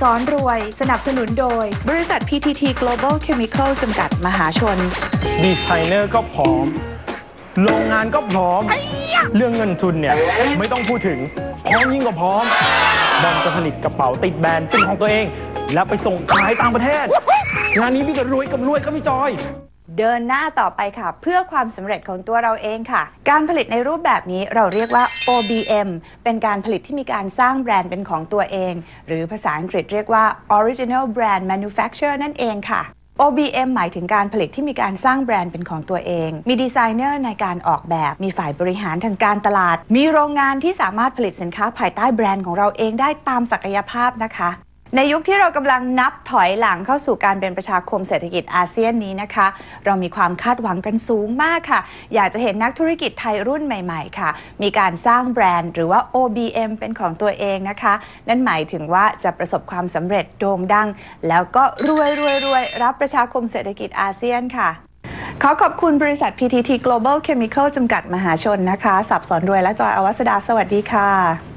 สอนรวย สนับสนุนโดย บริษัท PTT Global Chemical จำกัดมหาชน ดีไซเนอร์ก็พร้อม โรงงานก็พร้อม เรื่องเงินทุนเนี่ย ไม่ต้องพูดถึง พร้อมยิ่งกว่าพร้อม บอมจะผลิตกระเป๋าติดแบรนด์เป็นของตัวเอง แล้วไปส่งขายต่างประเทศ งานนี้พี่ก็รวยกับรวยครับพี่จอย เดินหน้าต่อไปค่ะ เพื่อความสำเร็จของตัวเราเองค่ะ การผลิตในรูปแบบนี้เราเรียกว่า OBM เป็นการผลิตที่มีการสร้างแบรนด์เป็นของตัวเอง หรือภาษาอังกฤษเรียกว่า Original Brand Manufacture นั่นเองค่ะ OBM หมายถึงการผลิตที่มีการสร้างแบรนด์เป็นของตัวเอง มีดีไซเนอร์ในการออกแบบ มีฝ่ายบริหารทางการตลาด มีโรงงานที่สามารถผลิตสินค้าภายใต้แบรนด์ของเราเองได้ตามศักยภาพนะคะ ในยุคที่เรากำลังนับถอยหลังเข้าสู่การเป็นประชาคมเศรษฐกิจอาเซียนนี้นะคะ เรามีความคาดหวังกันสูงมากค่ะ อยากจะเห็นนักธุรกิจไทยรุ่นใหม่ ๆ ค่ะ มีการสร้างแบรนด์หรือว่า OBM เป็นของตัวเองนะคะ นั่นหมายถึงว่าจะประสบความสำเร็จโด่งดัง แล้วก็รวยรวยรวยรับประชาคมเศรษฐกิจอาเซียนค่ะขอขอบคุณบริษัท PTT Global Chemical จำกัดมหาชนนะคะ สับสอนรวยและจอยอวัสดา สวัสดีค่ะ